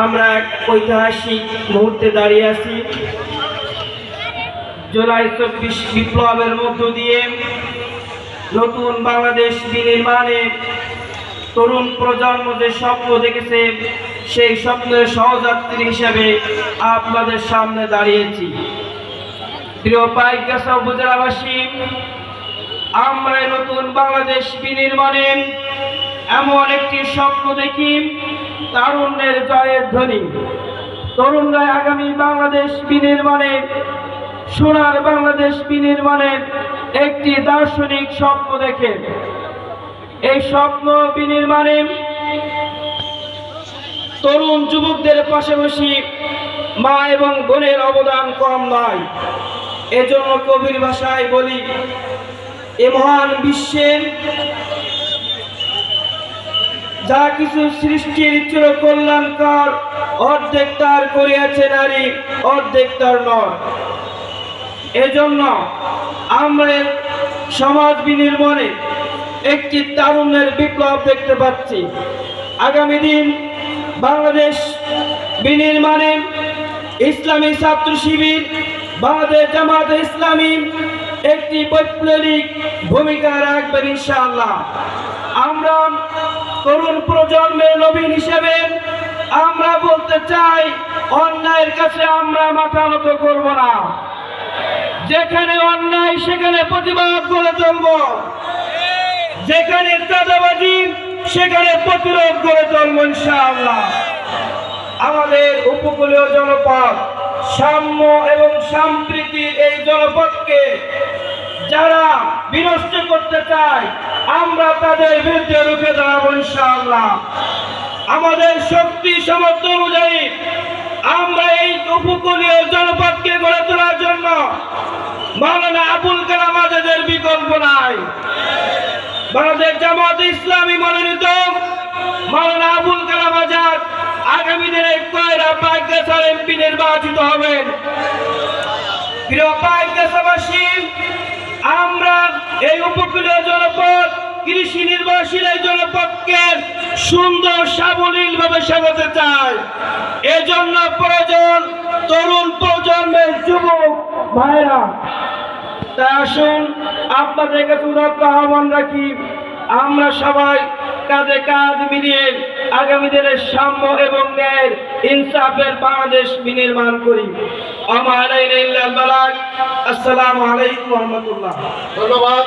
আমরা এক ঐতিহাসিক মুহূর্তে দাঁড়িয়ে আছি। জুলাই চব্বিশ বিপ্লবের মধ্য দিয়ে নতুন বাংলাদেশ বিনির্মাণে তরুণ প্রজন্ম যে স্বপ্ন দেখেছে, সেই স্বপ্নের সহযাত্রী হিসেবে আপনাদের সামনে দাঁড়িয়েছি। প্রিয় পাইকাসা উপজেলাবাসী, আমরা নতুন বাংলাদেশ বিনির্মাণে এমন একটি স্বপ্ন দেখি, তারুণ্যের জয়ের ধ্বনি। তরুণরা আগামী বাংলাদেশ বিনির্মাণে, সোনার বাংলাদেশ বিনির্মাণের একটি দার্শনিক স্বপ্ন দেখে। এই স্বপ্ন বিনির্মাণে তরুণ যুবকদের পাশাপাশি মা এবং বোনের অবদান কম নয়। এজন্য কবির ভাষায় বলি, এ মহান বিশ্বের যা কিছু সৃষ্টির ছিল কল্যাণকর, অর্ধেক তার করিয়াছে নারী, অর্ধেক তার নর। এজন্য আমরা সমাজ বিনির্মাণে একটি তারুণ্যের বিপ্লব দেখতে পাচ্ছি। আগামী দিন বাংলাদেশ বিনির্মাণে ইসলামী ছাত্র শিবির, বাংলাদেশ জামাত ইসলামী একটি বৈপ্লবিক ভূমিকা রাখবেন ইনশাআল্লাহ। আমরা তরুণ প্রজন্মের নবীন হিসেবে আমরা বলতে চাই, অন্যায়ের কাছে আমরা মাথা নত করব না। যেখানে অন্যায়, সেখানে প্রতিবাদ করে চলব যেখানে চাঁদাবাজি, সেখানে প্রতিরোধ করে চলব ইনশাআল্লাহ। আমাদের উপকূলীয় জনপদ, সাম্য এবং সম্প্রীতির এই জনপদকে যারা বিনষ্ট করতে চায় আমরা তাদের বিরুদ্ধে রুখে দাঁড়াবো ইনশাআল্লাহ। আমাদের শক্তি, সামর্থ্য অনুযায়ী আমরা এই উপকূলীয় জনপদকে গড়ে তোলার জন্য মাওলানা আবুল কালাম আজাদের বিকল্প নাই। বাংলাদেশ জামাত ইসলামী মনোনীত মাওলানা আবুল কালাম আজাদ আগামী দিনে কয়রা পাইকাসার এমপি নির্বাচিত হবেন জনপদকে সুন্দর সাবলীল ভাবে সাজাতে চাই। এজন্য প্রয়োজন তরুণ প্রজন্মের যুবক ভাইরা। তাই আসুন, আপনাদের কাছে উদাত্ত আহ্বান রাখি। আমরা সবাই কাঁধে কাঁধ মিলিয়ে আগামী দিনের সাম্য এবং ন্যায়ের ইনসাফের বাংলাদেশ বিনির্মাণ করি। আমার আসসালামু আলাইকুম রহমতুল্লাহ। ধন্যবাদ।